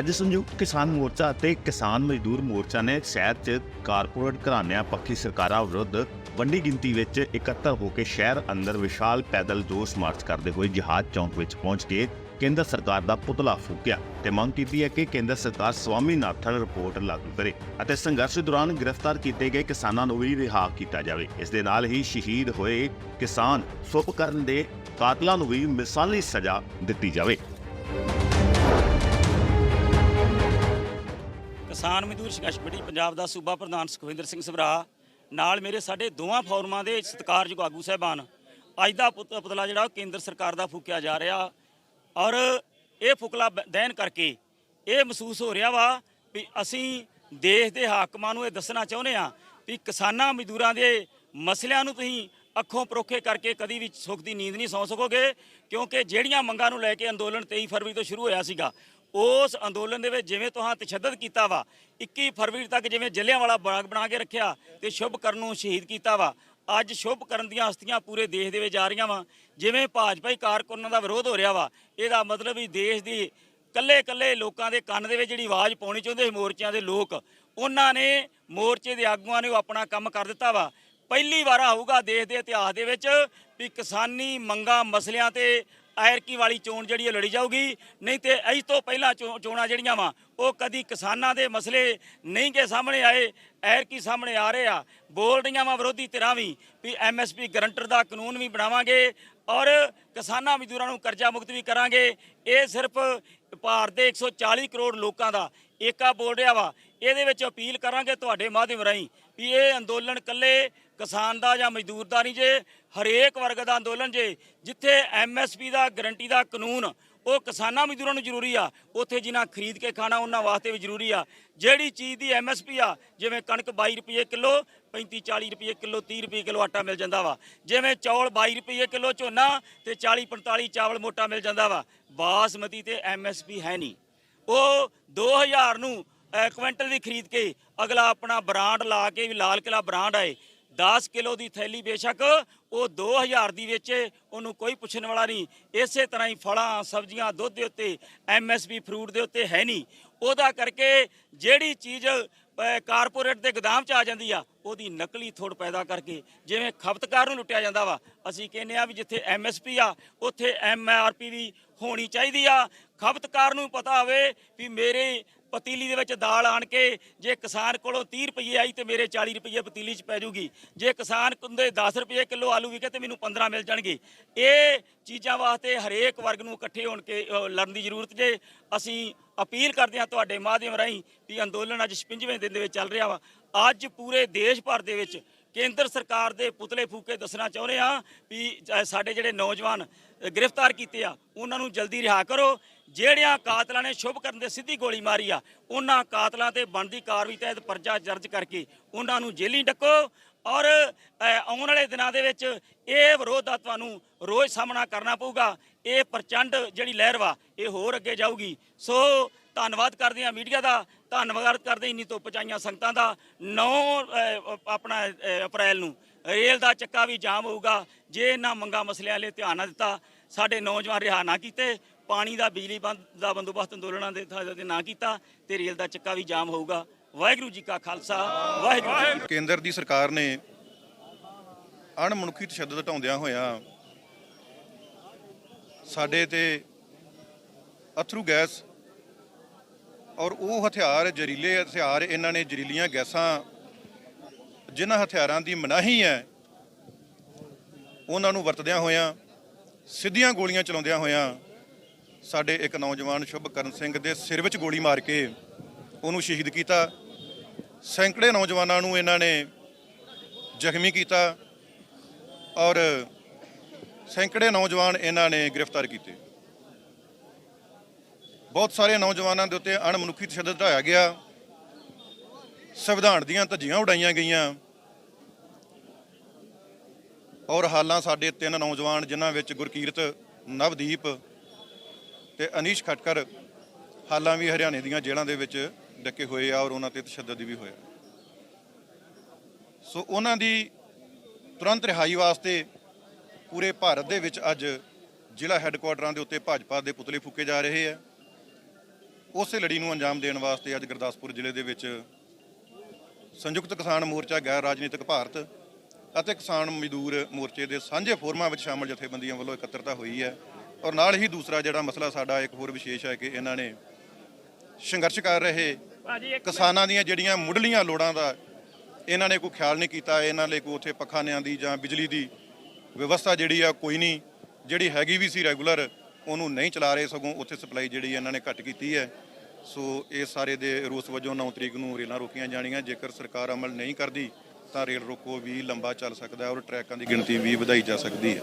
ਅੱਜ ਸੰਯੁਕਤ ਕਿਸਾਨ ਮੋਰਚਾ ਅਤੇ ਕਿਸਾਨ ਮਜ਼ਦੂਰ ਮੋਰਚਾ ਨੇ ਸ਼ਹਿਰ 'ਚ ਕਾਰਪੋਰੇਟ ਘਰਾਣਿਆਂ ਪੱਖੀ ਸਰਕਾਰਾਂ ਵਿਰੁੱਧ ਵੱਡੀ ਗਿਣਤੀ ਵਿੱਚ ਇਕੱਤਰ ਹੋ ਕੇ ਸ਼ਹਿਰ ਅੰਦਰ ਵਿਸ਼ਾਲ ਪੈਦਲ ਰੋਸ ਮਾਰਚ ਕਰਦੇ ਹੋਏ ਜਹਾਜ਼ ਚੌਂਕ ਵਿੱਚ ਪਹੁੰਚ ਕੇ ਕੇਂਦਰ ਸਰਕਾਰ ਦਾ ਪੁਤਲਾ ਫੂਕਿਆ ਤੇ ਮੰਗ ਕੀਤੀ ਹੈ ਕਿ ਕੇਂਦਰ ਸਰਕਾਰ ਸਵਾਮੀਨਾਥਨ ਰਿਪੋਰਟ ਲਾਗੂ ਕਰੇ ਅਤੇ ਸੰਘਰਸ਼ ਦੌਰਾਨ ਗ੍ਰਿਫਤਾਰ ਕੀਤੇ ਗਏ ਕਿਸਾਨਾਂ ਨੂੰ ਵੀ ਰਿਹਾ ਕੀਤਾ ਜਾਵੇ। ਇਸ ਦੇ ਨਾਲ ਹੀ ਸ਼ਹੀਦ ਹੋਏ ਕਿਸਾਨ ਸੁਪ ਕਰਨ ਦੇ ਕਾਤਲਾਂ ਨੂੰ ਵੀ ਮਿਸਾਲੀ ਸਜ਼ਾ ਦਿੱਤੀ ਜਾਵੇ। ਕਿਸਾਨ ਮਜ਼ਦੂਰ ਸੰਘਰਸ਼ ਕਮੇਟੀ ਪੰਜਾਬ ਦਾ ਸੂਬਾ ਪ੍ਰਧਾਨ ਸੁਖਵਿੰਦਰ ਸਿੰਘ ਸਭਰਾ, ਨਾਲ ਮੇਰੇ ਸਾਡੇ ਦੋਵਾਂ ਫੋਰਮਾਂ ਦੇ ਸਤਿਕਾਰਯੋਗ ਆਗੂ ਸਾਹਿਬਾਨ। ਅੱਜ ਦਾ ਪੁਤ- ਪੁਤਲਾ ਜਿਹੜਾ ਉਹ ਕੇਂਦਰ ਸਰਕਾਰ ਦਾ ਫੂਕਿਆ ਜਾ ਰਿਹਾ ਔਰ ਇਹ ਫੁਕਲਾ ਬ- ਦਹਿਨ ਕਰਕੇ ਇਹ ਮਹਿਸੂਸ ਹੋ ਰਿਹਾ ਵਾ ਵੀ ਅਸੀਂ ਦੇਸ਼ ਦੇ ਹਾਕਮਾਂ ਨੂੰ ਇਹ ਦੱਸਣਾ ਚਾਹੁੰਦੇ ਆ ਵੀ ਕਿਸਾਨਾਂ ਮਜ਼ਦੂਰਾਂ ਦੇ ਮਸਲਿਆਂ ਨੂੰ ਤੁਸੀਂ ਅੱਖੋਂ ਪਰੋਖੇ ਕਰਕੇ ਕਦੀ ਵੀ ਸੁੱਖ ਦੀ ਨੀਂਦ ਨਹੀਂ ਸੌਂ ਸਕੋਗੇ, ਕਿਉਂਕਿ ਜਿਹੜੀਆਂ ਮੰਗਾਂ ਨੂੰ ਲੈ ਕੇ ਅੰਦੋਲਨ 23 ਫਰਵਰੀ ਤੋਂ ਸ਼ੁਰੂ ਹੋਇਆ ਸੀਗਾ ਉਸ ਅੰਦੋਲਨ ਦੇ ਵਿੱਚ ਜਿਵੇਂ ਤੁਹਾਂ ਤਸ਼ੱਦਦ ਕੀਤਾ ਵਾ 21 ਫਰਵਰੀ ਤੱਕ ਜਿਵੇਂ ਜਲਿਆਂਵਾਲਾ ਬਾਗ ਬਣਾ ਕੇ ਰੱਖਿਆ ਤੇ ਸ਼ੁਭ ਕਰਨ ਨੂੰ ਸ਼ਹੀਦ ਕੀਤਾ ਵਾ, ਅੱਜ ਸ਼ੁਭ ਕਰਨ ਦੀਆਂ ਹਸਤੀਆਂ ਪੂਰੇ ਦੇਸ਼ ਦੇ ਵਿੱਚ ਆ ਰਹੀਆਂ ਵਾ, ਜਿਵੇਂ ਭਾਜਪਾਈ ਕਾਰਕੁਨਾਂ ਦਾ ਵਿਰੋਧ ਹੋ ਰਿਹਾ ਵਾ, ਇਹਦਾ ਮਤਲਬ ਵੀ ਦੇਸ਼ ਦੀ ਕੱਲੇ ਕੱਲੇ ਲੋਕਾਂ ਦੇ ਕੰਨ ਦੇ ਵਿੱਚ ਜਿਹੜੀ ਆਵਾਜ਼ ਪਾਉਣੀ ਚਾਹੁੰਦੇ ਸੀ ਮੋਰਚਿਆਂ ਦੇ ਲੋਕ, ਉਹਨਾਂ ਨੇ ਮੋਰਚੇ ਦੇ ਆਗੂਆਂ ਨੇ ਉਹ ਆਪਣਾ ਕੰਮ ਕਰ ਦਿੱਤਾ ਵਾ। ਪਹਿਲੀ ਵਾਰ ਆਊਗਾ ਦੇਸ਼ ਦੇ ਇਤਿਹਾਸ ਦੇ ਵਿੱਚ ਵੀ ਕਿਸਾਨੀ ਮੰਗਾਂ, ਮਸਲਿਆਂ ਤੇ ਐਰਕੀ ਵਾਲੀ ਚੋਣ ਜਿਹੜੀ ਹੈ ਲੜੀ ਜਾਊਗੀ, ਨਹੀਂ ਤੇ ਇਸ ਤੋਂ ਪਹਿਲਾਂ ਚੋ- ਚੋਣਾਂ ਜਿਹੜੀਆਂ ਵਾ, ਉਹ ਕਦੀ ਕਿਸਾਨਾਂ ਦੇ ਮਸਲੇ ਨਹੀਂ ਕੇ ਸਾਹਮਣੇ ਆਏ ਐਰਕੀ ਸਾਹਮਣੇ ਆ ਰਹੇ ਆ। ਬੋਲ ਰਹੀਆਂ ਵਾ ਵਿਰੋਧੀ ਧਿਰਾਂ ਵੀ ਵੀ ਐਮਐਸਪੀ ਗਰੰਟਰ ਦਾ ਕਾਨੂੰਨ ਵੀ ਬਣਾਵਾਂਗੇ ਔਰ ਕਿਸਾਨਾਂ ਮਜ਼ਦੂਰਾਂ ਨੂੰ ਕਰਜ਼ਾ ਮੁਕਤ ਵੀ ਕਰਾਂਗੇ। ਇਹ ਸਿਰਫ ਭਾਰਤ ਦੇ 140 ਕਰੋੜ ਲੋਕਾਂ ਦਾ ਏਕਾ ਬੋਲ ਰਿਹਾ ਵਾ। ਇਹਦੇ ਵਿੱਚ ਅਪੀਲ ਕਰਾਂਗੇ ਤੁਹਾਡੇ ਮਾਧਿਅਮ ਰਾਹੀਂ ਵੀ ਇਹ ਅੰਦੋਲਨ ਕੱਲੇ ਕਿਸਾਨ ਦਾ ਜਾਂ ਮਜ਼ਦੂਰ ਦਾ ਨਹੀਂ ਜੇ, ਹਰੇਕ ਵਰਗ ਦਾ ਅੰਦੋਲਨ ਜੇ, ਜਿੱਥੇ ਐਮਐਸਪੀ ਦਾ ਗਰੰਟੀ ਦਾ ਕਾਨੂੰਨ, ਉਹ ਕਿਸਾਨਾਂ ਮਜ਼ਦੂਰਾਂ ਨੂੰ ਜ਼ਰੂਰੀ ਆ, ਉੱਥੇ ਜਿਨ੍ਹਾਂ ਖਰੀਦ ਕੇ ਖਾਣਾ ਉਹਨਾਂ ਵਾਸਤੇ ਵੀ ਜ਼ਰੂਰੀ ਆ। ਜਿਹੜੀ ਚੀਜ਼ ਦੀ ਐਮਐਸਪੀ ਆ, ਜਿਵੇਂ ਕਣਕ 22 ਰੁਪਏ ਕਿਲੋ 35 40 ਰੁਪਏ ਕਿਲੋ 30 ਰੁਪਏ ਕਿਲੋ ਆਟਾ ਮਿਲ ਜਾਂਦਾ ਵਾ। ਜਿਵੇਂ ਚੌਲ 22 ਰੁਪਏ ਕਿਲੋ ਝੋਨਾ ਤੇ 40 45 ਚਾਵਲ ਮੋਟਾ ਮਿਲ ਜਾਂਦਾ ਵਾ। ਬਾਸਮਤੀ ਤੇ ਐਮਐਸਪੀ ਹੈ ਨਹੀਂ। ਉਹ 2000 ਨੂੰ ਕੁਇੰਟਲ ਵੀ ਖਰੀਦ ਕੇ ਅਗਲਾ ਆਪਣਾ ਬ੍ਰਾਂਡ ਲਾ ਕੇ ਵੀ ਲਾਲ ਕਿਲਾ ਬ੍ਰਾਂਡ ਆਏ। 10 ਕਿਲੋ ਦੀ ਥੈਲੀ ਬੇਸ਼ੱਕ ਉਹ 2000 ਦੀ ਵੇਚੇ ਉਹਨੂੰ ਕੋਈ ਪੁੱਛਣ ਵਾਲਾ ਨਹੀਂ। ਇਸੇ ਤਰ੍ਹਾਂ ਹੀ ਫਲਾਂ, ਸਬਜ਼ੀਆਂ, ਦੁੱਧ ਦੇ ਉੱਤੇ ਐਮਐਸਪੀ ਫਰੂਟ ਦੇ ਉੱਤੇ ਹੈ ਨਹੀਂ। ਉਹਦਾ ਕਰਕੇ ਜਿਹੜੀ ਚੀਜ਼ ਕਾਰਪੋਰੇਟ ਦੇ ਗੋਦਾਮ 'ਚ ਆ ਜਾਂਦੀ ਆ, ਉਹਦੀ ਨਕਲੀ ਥੋੜ ਪੈਦਾ ਕਰਕੇ ਜਿਵੇਂ ਖਪਤਕਾਰ ਨੂੰ ਲੁੱਟਿਆ ਜਾਂਦਾ ਵਾ, ਅਸੀਂ ਕਹਿੰਦੇ ਆ ਵੀ ਜਿੱਥੇ ਐਮਐਸਪੀ ਆ, ਉੱਥੇ ਐਮਆਰਪੀ ਵੀ ਹੋਣੀ ਚਾਹੀਦੀ ਆ। ਖਪਤਕਾਰ ਨੂੰ ਪਤਾ ਹੋਵੇ ਵੀ ਮੇਰੇ ਪਤੀਲੀ ਦੇ ਵਿੱਚ ਦਾਲ ਆਣ ਕੇ ਜੇ ਕਿਸਾਨ ਕੋਲੋਂ 30 ਰੁਪਏ ਆਈ ਤੇ ਮੇਰੇ 40 ਰੁਪਏ ਪਤੀਲੀ 'ਚ ਪੈ ਜੂਗੀ। ਜੇ ਕਿਸਾਨ ਕੁੰਦੇ 10 ਰੁਪਏ ਕਿਲੋ ਆਲੂ ਵਿਕੇ ਤੇ ਮੈਨੂੰ 15 ਮਿਲ ਜਾਣਗੇ। ਇਹ ਚੀਜ਼ਾਂ ਵਾਸਤੇ ਹਰੇਕ ਵਰਗ ਨੂੰ ਇਕੱਠੇ ਹੋਣ ਕੇ ਲੜਨ ਦੀ ਜ਼ਰੂਰਤ ਜੇ ਅਸੀਂ ਅਪੀਲ ਕਰਦੇ ਹਾਂ ਤੁਹਾਡੇ ਮਾਧਿਅਮ ਰਾਹੀਂ ਵੀ ਅੰਦੋਲਨ ਅੱਜ 56ਵੇਂ ਦਿਨ ਦੇ ਵਿੱਚ ਚੱਲ ਰਿਹਾ ਵਾ। ਅੱਜ ਪੂਰੇ ਦੇਸ਼ ਭਰ ਦੇ ਵਿੱਚ ਕੇਂਦਰ ਸਰਕਾਰ ਦੇ ਪੁਤਲੇ ਫੂਕੇ ਦੱਸਣਾ ਚਾਹੁੰਦੇ ਆ ਵੀ ਸਾਡੇ ਜਿਹੜੇ ਨੌਜਵਾਨ ਗ੍ਰਿਫਤਾਰ ਕੀਤੇ ਆ, ਉਹਨਾਂ ਨੂੰ ਜਲਦੀ ਰਿਹਾ ਕਰੋ। ਜਿਹੜਿਆਂ ਕਾਤਲਾਂ ਨੇ ਸ਼ੁਭ ਕਰਨ ਦੇ ਸਿੱਧੀ ਗੋਲੀ ਮਾਰੀ ਆ, ਉਹਨਾਂ ਕਾਤਲਾਂ ਤੇ ਬਣਦੀ ਕਾਰਵਾਈ ਤਹਿਤ ਪਰਚਾ ਦਰਜ ਕਰਕੇ ਉਹਨਾਂ ਨੂੰ ਜੇਲੀ ਡੱਕੋ ਔਰ ਆਉਣ ਵਾਲੇ ਦਿਨਾਂ ਦੇ ਵਿੱਚ ਇਹ ਵਿਰੋਧ ਦਾ ਤੁਹਾਨੂੰ ਰੋਜ਼ ਸਾਹਮਣਾ ਕਰਨਾ ਪਊਗਾ। ਇਹ ਪ੍ਰਚੰਡ ਜਿਹੜੀ ਲਹਿਰ ਵਾ, ਇਹ ਹੋਰ ਅੱਗੇ ਜਾਊਗੀ। ਸੋ ਧੰਨਵਾਦ ਕਰਦੇ ਆ ਮੀਡੀਆ ਦਾ, ਧੰਨਵਾਦ ਕਰਦੇ ਇੰਨੀ ਧੁੱਪ ਚਾਈਆਂ ਸੰਗਤਾਂ ਦਾ। 9 ਆਪਣਾ ਅਪ੍ਰੈਲ ਨੂੰ ਰੇਲ ਦਾ ਚੱਕਾ ਵੀ ਜਾਮ ਹੋਊਗਾ। ਜੇ ਇਹਨਾਂ ਮੰਗਾ ਮਸਲਿਆਂ ਲਈ ਧਿਆਨ ਨਾ ਦਿੱਤਾ, ਸਾਡੇ ਨੌਜਵਾਨ ਰਿਹਾ ਨਾ ਕੀਤੇ ਪਾਣੀ ਦਾ, ਬਿਜਲੀ ਬੰਦ ਦਾ ਬੰਦੋਬਸਤ ਅੰਦੋਲਨਾਂ ਦੇ ਤੇ ਨਾ ਕੀਤਾ ਤੇ ਰੇਲ ਦਾ ਚੱਕਾ ਵੀ ਜਾਮ ਹੋਊਗਾ। ਵਾਹਿਗੁਰੂ ਜੀ ਕਾ ਖਾਲਸਾ, ਵਾਹਿਗੁਰੂ ਜੀ ਕੇਂਦਰ ਦੀ ਸਰਕਾਰ ਨੇ ਅਣਮਨੁੱਖੀ ਤਸ਼ੱਦਦ ਢਾਉਂਦਿਆਂ ਹੋਇਆਂ ਸਾਡੇ ਤੇ ਅਥਰੂ ਗੈਸ ਔਰ ਉਹ ਹਥਿਆਰ, ਜ਼ਹਿਰੀਲੇ ਹਥਿਆਰ, ਇਹਨਾਂ ਨੇ ਜ਼ਹਿਰੀਲੀਆਂ ਗੈਸਾਂ, ਜਿਨ੍ਹਾਂ ਹਥਿਆਰਾਂ ਦੀ ਮਨਾਹੀ ਹੈ, ਉਹਨਾਂ ਨੂੰ ਵਰਤਦਿਆਂ ਹੋਇਆਂ, ਸਿੱਧੀਆਂ ਗੋਲੀਆਂ ਚਲਾਉਂਦਿਆਂ ਹੋਇਆਂ ਸਾਡੇ ਇੱਕ ਨੌਜਵਾਨ ਸ਼ੁਭਕਰਨ ਸਿੰਘ ਦੇ ਸਿਰ ਵਿੱਚ ਗੋਲੀ ਮਾਰ ਕੇ ਉਹਨੂੰ ਸ਼ਹੀਦ ਕੀਤਾ। ਸੈਂਕੜੇ ਨੌਜਵਾਨਾਂ ਨੂੰ ਇਹਨਾਂ ਨੇ ਜ਼ਖਮੀ ਕੀਤਾ ਔਰ ਸੈਂਕੜੇ ਨੌਜਵਾਨ ਇਹਨਾਂ ਨੇ ਗ੍ਰਿਫਤਾਰ ਕੀਤੇ। ਬਹੁਤ ਸਾਰੇ ਨੌਜਵਾਨਾਂ ਦੇ ਉੱਤੇ ਅਣਮਨੁੱਖੀ ਤਸ਼ੱਦਦ ਢਾਇਆ ਗਿਆ। ਸੰਵਿਧਾਨ ਦੀਆਂ ਧੱਜੀਆਂ ਉਡਾਈਆਂ ਗਈਆਂ ਔਰ ਹਾਲਾਂ ਸਾਡੇ ਤਿੰਨ ਨੌਜਵਾਨ ਜਿਨ੍ਹਾਂ ਵਿੱਚ ਗੁਰਕੀਰਤ, ਨਵਦੀਪ ਤੇ ਅਨੀਸ਼ ਖਟਕਰ ਹਾਲਾਂ ਵੀ ਹਰਿਆਣੇ ਦੀਆਂ ਜੇਲ੍ਹਾਂ ਦੇ ਵਿੱਚ ਡੱਕੇ ਹੋਏ ਆ ਔਰ ਉਹਨਾਂ ਤੇ ਤਸ਼ੱਦਦ ਵੀ ਹੋਇਆ। ਸੋ ਉਹਨਾਂ ਦੀ ਤੁਰੰਤ ਰਿਹਾਈ ਵਾਸਤੇ ਪੂਰੇ ਭਾਰਤ ਦੇ ਵਿੱਚ ਅੱਜ ਜ਼ਿਲ੍ਹਾ ਹੈੱਡਕੁਆਟਰਾਂ ਦੇ ਉੱਤੇ ਭਾਜਪਾ ਦੇ ਪੁਤਲੇ ਫੂਕੇ ਜਾ ਰਹੇ ਆ। ਉਸੇ ਲੜੀ ਨੂੰ ਅੰਜਾਮ ਦੇਣ ਵਾਸਤੇ ਅੱਜ ਗੁਰਦਾਸਪੁਰ ਜ਼ਿਲ੍ਹੇ ਦੇ ਵਿੱਚ ਸੰਯੁਕਤ ਕਿਸਾਨ ਮੋਰਚਾ, ਗੈਰ ਰਾਜਨੀਤਿਕ ਭਾਰਤ ਅਤੇ ਕਿਸਾਨ ਮਜ਼ਦੂਰ ਮੋਰਚੇ ਦੇ ਸਾਂਝੇ ਫੋਰਮਾਂ ਵਿੱਚ ਸ਼ਾਮਲ ਜਥੇਬੰਦੀਆਂ ਵੱਲੋਂ ਇਕੱਤਰਤਾ ਹੋਈ ਹੈ। ਔਰ ਨਾਲ ਹੀ ਦੂਸਰਾ ਜਿਹੜਾ ਮਸਲਾ ਸਾਡਾ ਇੱਕ ਹੋਰ ਵਿਸ਼ੇਸ਼ ਹੈ ਕਿ ਇਹਨਾਂ ਨੇ ਸੰਘਰਸ਼ ਕਰ ਰਹੇ ਕਿਸਾਨਾਂ ਦੀਆਂ ਜਿਹੜੀਆਂ ਮੁੱਢਲੀਆਂ ਲੋੜਾਂ ਦਾ ਇਹਨਾਂ ਨੇ ਕੋਈ ਖਿਆਲ ਨਹੀਂ ਕੀਤਾ ਇਹਨਾਂ ਲਈ ਕੋਈ ਉੱਥੇ ਪੱਖਾਨਿਆਂ ਦੀ ਜਾਂ ਬਿਜਲੀ ਦੀ ਵਿਵਸਥਾ ਜਿਹੜੀ ਆ ਕੋਈ ਨਹੀਂ ਜਿਹੜੀ ਹੈਗੀ ਵੀ ਸੀ ਰੈਗੂਲਰ ਉਹਨੂੰ ਨਹੀਂ ਚਲਾ ਰਹੇ ਸਗੋਂ ਉੱਥੇ ਸਪਲਾਈ ਜਿਹੜੀ ਇਹਨਾਂ ਨੇ ਘੱਟ ਕੀਤੀ ਹੈ। ਸੋ ਇਹ ਸਾਰੇ ਦੇ ਰੋਸ ਵਜੋਂ 9 ਤਰੀਕ ਨੂੰ ਰੇਲਾਂ ਰੋਕੀਆਂ ਜਾਣੀਆਂ ਜੇਕਰ ਸਰਕਾਰ ਅਮਲ ਨਹੀਂ ਕਰਦੀ ਤਾਂ ਰੇਲ ਰੋਕੋ ਵੀ ਲੰਬਾ ਚੱਲ ਸਕਦਾ ਔਰ ਟਰੈਕਾਂ ਦੀ ਗਿਣਤੀ ਵੀ ਵਧਾਈ ਜਾ ਸਕਦੀ ਹੈ।